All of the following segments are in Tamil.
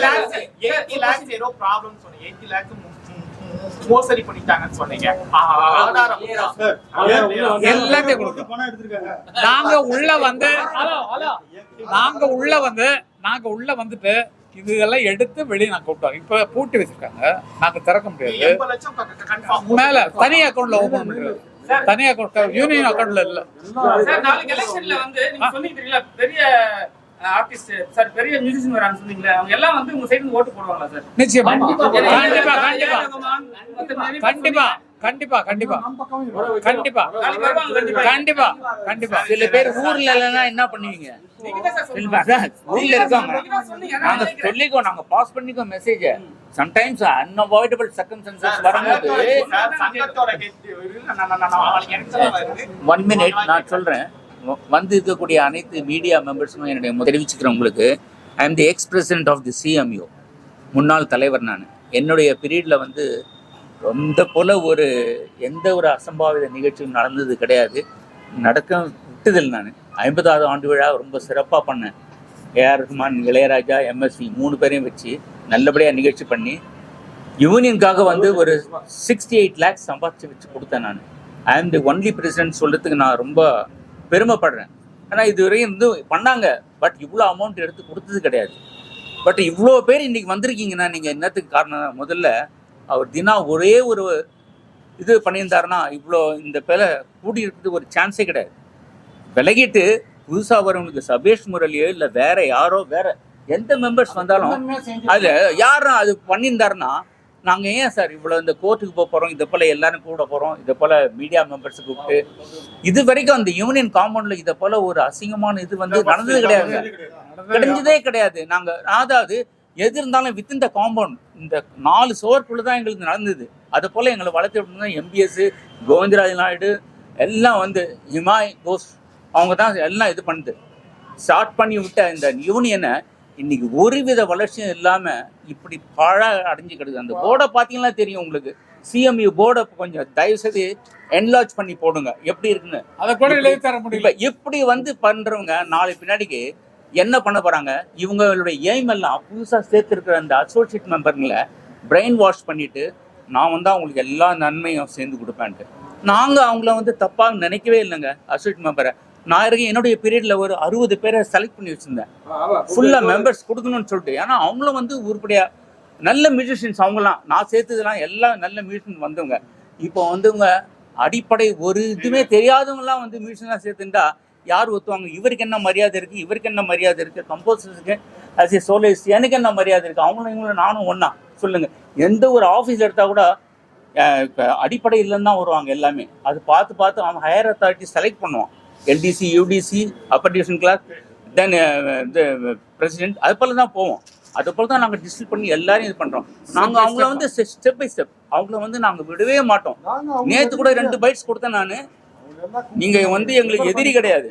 lakhs, 80 lakhs ஏதோ problem சொன்னீங்க. 80 lakhs மோ- மோசடி பண்ணிட்டாங்கன்னு சொன்னீங்க எல்லாத்தையும் நாங்க உள்ள வந்து நாங்க உள்ள வந்து நாங்க உள்ள வந்துட்டு இதெல்லாம் எடுத்து வெளியே நாங்க கூப்பிட்டோம் இப்ப பூட்டி வச்சிருக்காங்க நாங்க திறக்க முடியாது 80 லட்சம் க- க- confirm. மேல தனி அக்கௌண்ட்ல ஓபன் பண்றது தனி அக்கௌண்ட் யூனியன் அக்கௌண்ட்ல இல்ல சார் நாளைக்கு எலெக்ஷன்ல வந்து நீங்க சொன்னீங்க பெரிய ஆர்டிஸ்ட் சார் பெரிய மியூசிஷியன் வராங்க சொன்னீங்களே அவங்க எல்லாம் வந்து உங்க சைடு ஓட்டு போடுவாங்களா சார் நிச்சயமா. கண்டிப்பா கண்டிப்பா. கண்டிப்பா கண்டிப்பா கண்டிப்பா. கண்டிப்பா. கண்டிப்பா. சில பேர் ஊர்ல இல்லைன்னா என்ன பண்ணுவீங்க? ஊர்ல இருக்காங்க. நீங்க. சொல்லிக்கோ நாங்க பாஸ் பண்ணிக்கோ மெசேஜ் சம்டைம்ஸ் அன்அவாய்டபிள் சர்க்கம்ஸ்டன்சஸ் வரும்போது. ஒன் மினிட் நான் சொல்றேன். வந்து இருக்கக்கூடிய அனைத்து மீடியா மெம்பர்ஸும் என்னுடைய தெரிவிச்சுக்கிறேன் உங்களுக்கு I am the ex president of the CMU முன்னாள் தலைவர் நான். என்னுடைய பீரியடில் வந்து ரொம்ப போல் ஒரு எந்த ஒரு அசம்பாவித நிகழ்ச்சியும் நடந்தது கிடையாது. நடக்க விட்டதில்லை நான். ஐம்பதாவது ஆண்டு விழா ரொம்ப சிறப்பாக பண்ணேன். ஏஆர் ரஹ்மான் இளையராஜா எம்எஸ்சி மூணு பேரையும் வச்சு நல்லபடியாக நிகழ்ச்சி பண்ணி யூனியனுக்காக வந்து ஒரு சிக்ஸ்டி எயிட் லேக்ஸ் சம்பாதிச்சு வச்சு கொடுத்தேன் நான். ஐ ஆம் தி ஒன்லி பிரசிடென்ட் சொல்கிறதுக்கு நான் ரொம்ப பெருமைப்படுறேன். ஆனால் இதுவரையும் வந்து பண்ணாங்க. பட் இவ்வளோ அமௌண்ட் எடுத்து கொடுத்தது கிடையாது. பட் இவ்வளோ பேர் இன்னைக்கு வந்திருக்கீங்கன்னா நீங்கள் என்னத்துக்கு காரணம் முதல்ல அவர் தினா ஒரே ஒரு இது பண்ணியிருந்தாருன்னா இவ்வளோ இந்த பேரை கூடி இருக்கிறதுக்கு ஒரு சான்ஸே கிடையாது. விலகிட்டு புதுசாக வரவங்களுக்கு சபேஷ் முரளியோ இல்லை வேற யாரோ வேற எந்த மெம்பர்ஸ் வந்தாலும் அதுல யாரும் அது பண்ணியிருந்தாருன்னா நாங்க ஏன் சார் இவ்வளவு இந்த கோர்ட்டுக்கு போக போறோம்? இதை போல எல்லாரும் கூட போறோம். இதை போல மீடியா மெம்பர்ஸ் கூப்பிட்டு இது வரைக்கும் அந்த யூனியன் காம்பவுண்ட்ல இதை போல ஒரு அசிங்கமான இது வந்து நடந்தது கிடையாது கிடைஞ்சதே கிடையாது. நாங்க அதாவது எது இருந்தாலும் வித்தின் த காம்பவுண்ட் இந்த நாலு சுவருக்குள்ள தான் எங்களுக்கு நடந்தது. அது போல எங்களை வளர்த்து விட்டு எம்பிஎஸ் கோவிந்தராஜ் நாயுடு எல்லாம் வந்து ஹிமாய் கோஸ் அவங்க தான் எல்லாம் இது பண்ணுது. ஸ்டார்ட் பண்ணி விட்ட இந்த யூனியனை இன்னைக்கு ஒருவித வளர்ச்சியும் இல்லாம இப்படி பாழா அடைஞ்சு கிடக்குது. அந்த போர்டை பார்த்தீங்கன்னா தெரியும் உங்களுக்கு? சிஎம்யூ போர்டை கொஞ்சம் தயவு செய்து என்லார்ஜ் பண்ணி போடுங்க. எப்படி இருக்குன்னு? அதை கூட எழுதி தர முடியல. இப்ப இப்படி வந்து பண்றவங்க நாளை பின்னாடிக்கு என்ன பண்ண போறாங்க? இவங்களுடைய எய்ம் எல்லாம் புதுசா சேர்த்திருக்கிற அந்த அசோசியேட் மெம்பருங்களை பிரெயின் வாஷ் பண்ணிட்டு நான் வந்து அவங்களுக்கு எல்லா நன்மையும் சேர்ந்து கொடுப்பேன்ட்டு. நாங்க அவங்கள வந்து தப்பா நினைக்கவே இல்லைங்க அசோசியேட் மெம்பரை நான் இருக்க என்னுடைய பீரியட்ல ஒரு அறுபது பேரை செலக்ட் பண்ணி வச்சிருந்தேன். ஃபுல்லா மெம்பர்ஸ் கொடுக்கணும்னு சொல்லிட்டு. ஏன்னா அவங்களும் வந்து உருப்படியா நல்ல மியூசிஷியன்ஸ் அவங்களாம் நான் சேர்த்ததுலாம் எல்லாம் நல்ல மியூசிஷியன் வந்தவங்க. இப்போ வந்தவங்க அடிப்படை ஒரு இதுவுமே தெரியாதவங்கலாம் வந்து மியூசிஷியனாக சேர்த்துட்டா யார் ஒத்துவாங்க? இவருக்கு என்ன மரியாதை இருக்கு? இவருக்கு என்ன மரியாதை இருக்கு? கம்போசர்ஸுக்கு அஸ் ஏ சோலிஸ்ட் எனக்கு என்ன மரியாதை இருக்கு? அவங்களும் இவங்களும் நானும் ஒண்ணா. சொல்லுங்க. எந்த ஒரு ஆஃபீஸ் எடுத்தா கூட இப்ப அடிப்படை இல்லைன்னு தான் வருவாங்க எல்லாமே. அது பார்த்து பார்த்து அவன் ஹையர் அத்தாரிட்டி செலக்ட் பண்ணுவான். LDC UDC upper division class then இது பிரசிடென்ட் அது போல தான் போவோம். அது போல தான் நாங்கள் டிஸ்டில் பண்ணி எல்லாரையும் இது பண்றோம். நாங்க அவங்கள வந்து ஸ்டெப் பை ஸ்டெப் அவங்கள வந்து நாங்க விடவே மாட்டோம். நேத்து கூட ரெண்டு பைட்ஸ் கொடுத்தேன் நானு. நீங்க வந்து எங்களுக்கு எதிரி கிடையாது.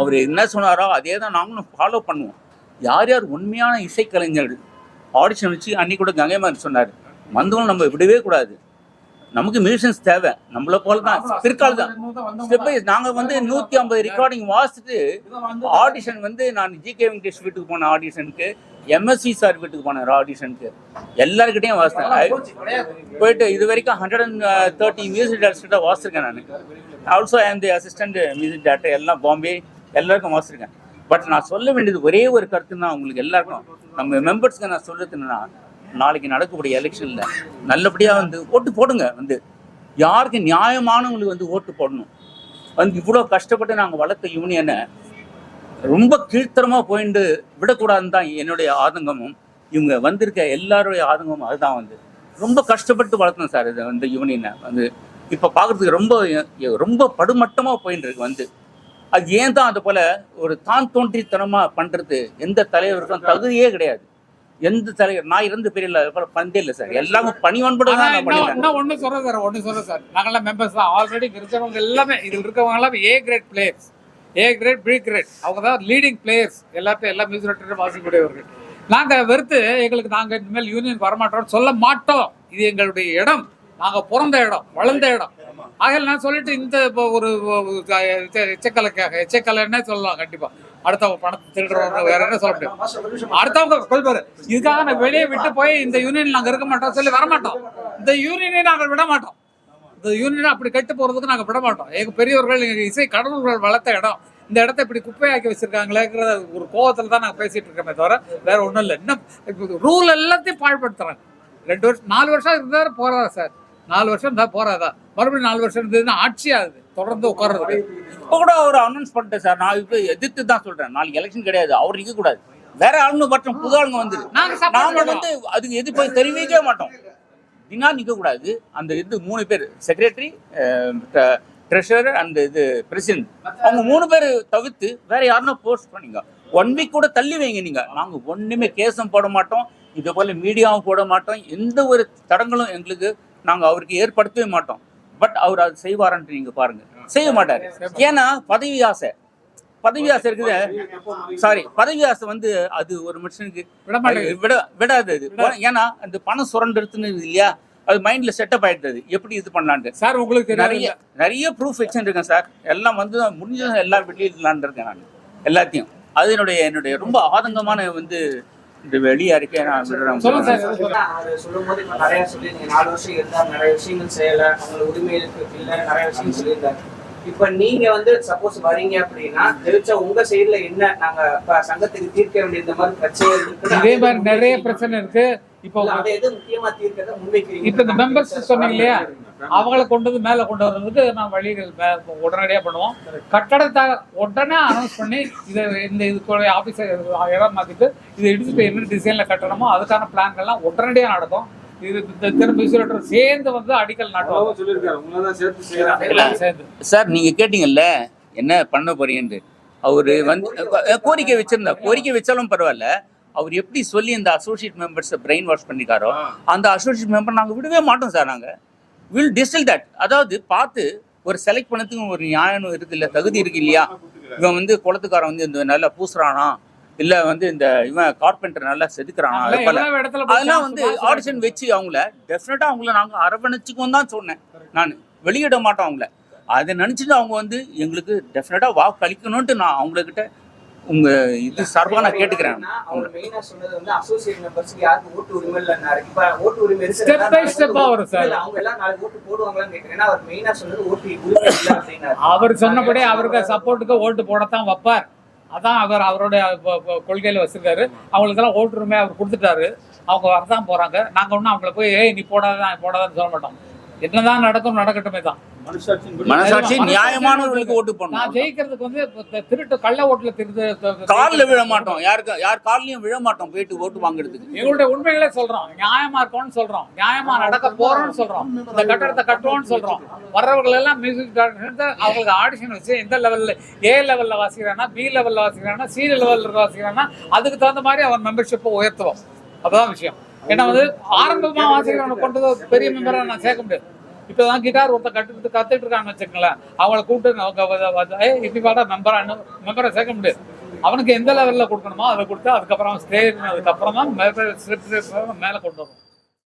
அவர் என்ன சொன்னாரோ அதே தான் நாங்களும் ஃபாலோ பண்ணுவோம். யார் யார் உண்மையான இசைக்கலைஞர்கள் ஆடிஷன் வச்சு அன்னைக்கு கூட கங்கைமார் சொன்னார். வந்தவங்க நம்ம விடவே கூடாது. நமக்கு மியூசியன்ஸ் தேவை. நம்மள போல தான் பிற்கால தான். ஸ்டெப் பை நாங்க வந்து நூத்தி ஐம்பது ரெக்கார்டிங் வாசிச்சுட்டு ஆடிஷன் வந்து நான் ஜி கே வெங்கடேஷ் வீட்டுக்கு போன ஆடிஷனுக்கு எம்எஸ்சி சார் வீட்டுக்கு போனேன் ஆடிஷனுக்கு எல்லாருக்கிட்டையும் வாசித்தேன். போயிட்டு இது வரைக்கும் hundred and thirty music directors கிட்ட வாசிருக்கேன் நான். Also I the assistant music director எல்லாம் பாம்பே எல்லாருக்கும் வாசிருக்கேன் பட் நான் சொல்ல வேண்டியது ஒரே ஒரு கருத்து தான் உங்களுக்கு எல்லாருக்கும். நம்ம மெம்பர்ஸ்க்கு நான் சொல்றது என்னன்னா நாளைக்கு நடக்கக்கூடிய எலெக்ஷனில் நல்லபடியாக வந்து ஓட்டு போடுங்க வந்து. யாருக்கு நியாயமானவங்களுக்கு வந்து ஓட்டு போடணும். வந்து இவ்வளோ கஷ்டப்பட்டு நாங்கள் வளர்த்த யூனியனை ரொம்ப கீழ்த்தரமாக போயிட்டு விடக்கூடாதுன்னு தான் என்னுடைய ஆதங்கமும். இவங்க வந்திருக்க எல்லாருடைய ஆதங்கமும் அதுதான் வந்து. ரொம்ப கஷ்டப்பட்டு வளர்த்தோம் சார் இதை வந்து யூனியனை வந்து இப்போ பார்க்கறதுக்கு ரொம்ப ரொம்ப படுமட்டமாக போயின்னு இருக்கு வந்து. அது ஏன் தான் அது போல ஒரு தான் தோன்றித்தனமாக பண்ணுறது எந்த தலைவருக்கும் தகுதியே கிடையாது. எந்த தலைவர் நான் இறந்த பெரிய பந்தே இல்லை சார். எல்லாமே பணிவன்படு ஆனா தான் நான் சொல்றேன் சார் ஒண்ணு சொல்றேன் சார். நாங்கெல்லாம் மெம்பர்ஸ் தான். ஆல்ரெடி இருக்கிறவங்க எல்லாமே இதில் இருக்கவங்க எல்லாமே A grade players A grade B grade அவங்க தான் லீடிங் பிளேயர்ஸ் எல்லாத்தையும் எல்லா மியூசிக் டேரக்டரும் வாசிக்கக்கூடியவர்கள். நாங்க வெறுத்து எங்களுக்கு நாங்க இனிமேல் யூனியன் வரமாட்டோம்னு சொல்ல மாட்டோம். இது எங்களுடைய இடம். நாங்க பிறந்த இடம் வளர்ந்த இடம். ஆகையால் நான் சொல்லிட்டு இந்த ஒரு எச்சக்கலைக்காக எச்சக்கலைன்னே சொல்லலாம் கண்டிப்பா. அடுத்தவங்க பணத்தை திருடுறவங்க வேற என்ன சொல்ல முடியும்? அடுத்தவங்க கொள்வாரு இதுக்காக நான் வெளியே விட்டு போய் இந்த யூனியன் நாங்கள் இருக்க மாட்டோம் சொல்லி வர மாட்டோம். இந்த யூனியனை நாங்கள் விட மாட்டோம். இந்த யூனியனை அப்படி கெட்டு போகிறதுக்கு நாங்கள் விட மாட்டோம். எங்கள் பெரியவர்கள் எங்கள் இசை கடவுள்கள் வளர்த்த இடம். இந்த இடத்த இப்படி குப்பையாக்கி வச்சிருக்காங்களேங்கிற ஒரு கோவத்தில் தான் நாங்கள் பேசிட்டு இருக்கோமே தவிர வேற ஒன்றும் இல்லை. இன்னும் ரூல் எல்லாத்தையும் பாழ்படுத்துறாங்க. ரெண்டு வருஷம் நாலு வருஷம் இருந்தார் போகிறதா சார். நாலு வருஷம் இருந்தா போறாதா? மறுபடியும் நாலு வருஷம் இருந்ததுன்னா ஆட்சி ஆகுது தொடர்ந்து உட்கார்றது. இப்போ கூட அவர் அனௌன்ஸ் பண்ணிட்டேன் சார். நான் இப்போ எதிர்த்து தான் சொல்றேன். நாளைக்கு எலெக்ஷன் கிடையாது. அவர் நிக்க கூடாது. வேற ஆளுங்க மற்றும் புது ஆளுங்க வந்துரு. நாங்க. வந்து அதுக்கு எதிர்ப்பை தெரிவிக்கவே மாட்டோம். தினா நிக்க கூடாது. அந்த இது மூணு பேர். செக்ரட்டரி ட்ரெஷரர் அண்ட் இது பிரசிடென்ட் அவங்க மூணு பேர் தவிர்த்து வேற யாருன்னா போஸ்ட் பண்ணீங்க. ஒன் வீக் கூட தள்ளி வைங்க நீங்க. நாங்க ஒண்ணுமே கேஸும் போட மாட்டோம். இதே போல மீடியாவும் போட மாட்டோம். எந்த ஒரு தடங்களும் எங்களுக்கு நாங்க அவருக்கு ஏற்படுத்தவே மாட்டோம். பட் அவர் அது செய்வாரான்ட்டு நீங்க பாருங்க. செய்ய மாட்டாரு. ஏன்னா பதவி ஆசை. பதவி ஆசை இருக்குது. சாரி பதவி ஆசை வந்து அது ஒரு மனுஷனுக்கு விட விடாது அது. ஏன்னா அந்த பணம் சுரண்டுறதுன்னு இல்லையா? அது மைண்ட்ல செட்டப் ஆயிடுது எப்படி இது பண்ணலான்ட்டு. சார் உங்களுக்கு நிறைய நிறைய ப்ரூஃப் வச்சுருக்கேன் சார். எல்லாம் வந்து முடிஞ்ச எல்லாரும் வெளியிடலான் இருக்கேன் நான். எல்லாத்தையும். அது என்னுடைய என்னுடைய ரொம்ப ஆதங்கமான வந்து இந்த வெளியா இருக்கேன் நான் விடுறேன் சொல்லுங்க சார் சொல்லுங்க. ஏன்னா, அது சொல்லும்போது இப்ப நிறைய சொல்லியிருந்தீங்க. நாலு வருஷம் இருந்தார் நிறைய விஷயங்கள் செய்யல. அவங்களுக்கு உரிமை இருக்கு இல்ல நிறைய விஷயம் சொல்லியிருந்தாரு. இப்ப நீங்க வந்து சப்போஸ் வரீங்க அப்படின்னா தெரிவிச்சா உங்க சைடுல என்ன நாங்க சங்கத்துக்கு தீர்க்க வேண்டிய இந்த மாதிரி இருக்குது இதே மாதிரி நிறைய பிரச்சனை இருக்கு. இப்போ அதை எது முக்கியமா தீர்க்கறத முன்வைக்கிறீங்க இப்ப இந்த மெம்பர்ஸ் சொன்னீங்க இல்லையா? அவங்கள கொண்டு வந்து மேல கொண்டு வர்றதுக்கு நான் வழிகள் உடனடியா பண்ணுவோம். கட்டடத்தை உடனே அனௌன்ஸ் பண்ணி இதை இந்த இதுக்குடைய ஆபீஸை இடம் மாத்திட்டு இதை எடுத்துட்டு என்ன டிசைன்ல கட்டணுமோ அதுக்கான பிளான்கள்லாம் உடனடியா நடக்கும். இது இந்த திரும்ப விசிலேட்டர் சேர்ந்து வந்து அடிக்கல் நாட்டுவாங்க. சொல்லியிருக்காரு. சேர்ந்து. சார் நீங்க கேட்டீங்கல்ல என்ன பண்ண போறீங்கன்னு அவரு வந்து கோரிக்கை வச்சிருந்தா கோரிக்கை வச்சாலும் பரவாயில்ல. அவர் எப்படி சொல்லி இந்த அசோசியேட் மெம்பர்ஸை பிரெயின் வாஷ் பண்ணிருக்காரோ அந்த அசோசியேட் மெம்பர் நாங்க விடவே மாட்டோம் சார் நாங்க. வில் டிஸ்டில் தட் அதாவது பார்த்து ஒரு செலக்ட் பண்ணதுக்கு ஒரு நியாயம் இருக்கு இல்ல தகுதி இருக்கு இல்லையா? இவன் வந்து குளத்துக்காரன் வந்து இந்த நல்லா பூசுறானா? இல்ல வந்து இந்த இவன் கார்பெண்டர் நல்லா செதுக்குறானா அது அதெல்லாம் வந்து ஆடிஷன் வச்சு அவங்கள டெஃபினட்டா அவங்கள நாங்க அரவணைச்சுக்கும் தான் சொன்னேன். நான் வெளியிட மாட்டோம் அவங்கள. அதை நினைச்சிட்டு அவங்க வந்து எங்களுக்கு டெஃபினட்டா வாக்கு அளிக்கணும்ட்டு நான் அவங்கக்கிட்ட உங்க இது சார்பா நான் கேட்டுக்கிறேன். அவர் மெயினா சொன்னது வந்து அசோசியேட் மெம்பர்ஸ்க்கு யாருக்கு ஓட்டு உரிமை இல்லைன்னாரு இப்ப ஓட்டு உரிமை by step ஆ வரும். இல்ல, அவங்க எல்லாம் நாளைக்கு ஓட்டு போடுவாங்களான்னு கேட்கிறேன். அவர் மெயினா சொன்னது ஓட்டு உரிமை இல்லை அப்படின்னாரு. அவர் சொன்னபடி அவருக்கு சப்போர்ட்டுக்கு ஓட்டு போடத்தான் வைப்பார். அதான் அவர் அவருடைய கொள்கையில் வச்சிருக்காரு. அவங்களுக்கெல்லாம் ஓட்டுரிமை அவர் கொடுத்துட்டாரு. அவங்க வரதான் போகிறாங்க நாங்கள் ஒன்றும் அவங்கள போய் ஏய் நீ போடாதான் போடாதான்னு சொல்ல மாட்டோம். என்னதான் நடக்கும் நடக்கட்டுமே தான் மனசாட்சி நியாயமானவர்களுக்கு ஓட்டு நான் போடணும் ஜெயிக்கிறதுக்கு வந்து திருட்டு கள்ள ஓட்டுல திரு காலில் விழ மாட்டோம் யாருக்கு யார் கால்லயும் விழ மாட்டோம் போயிட்டு ஓட்டு வாங்குறதுக்கு. எங்களுடைய உண்மைகளே சொல்றோம். நியாயமா இருக்கோம்னு சொல்றோம். நியாயமா நடக்க போறோம்னு சொல்றோம். இந்த கட்டடத்தை கட்டுவோம்னு சொல்றோம். வர்றவர்கள் எல்லாம் மியூசிக் அவங்களுக்கு ஆடிஷன் வச்சு எந்த லெவல்ல ஏ லெவல்ல வாசிக்கிறானா பி லெவல்ல வாசிக்கிறானா சி லெவல்ல வாசிக்கிறானா அதுக்கு தகுந்த மாதிரி அவன் மெம்பர்ஷிப்பை உயர்த்துவோம். அதுதான் விஷயம். ஏன்னா வந்து ஆரம்பமா வாசிக்கிறவனை கொண்டு பெரிய மெம்பரா நான் சேர்க்க முடியாது. இப்பதான் கிட்டார் ஒருத்தர் கட்டுறது கத்துட்டு இருக்கான்னு வச்சுக்கோங்களேன். அவங்கள கூப்பிட்டு அவங்க இப்படி பாடா மெம்பரா மெம்பரை சேர்க்க முடியாது. அவனுக்கு எந்த லெவல்ல கொடுக்கணுமோ அதை கொடுத்து அதுக்கப்புறம் ஸ்டேஜ் அதுக்கப்புறம் தான் மேல கொண்டு வரும்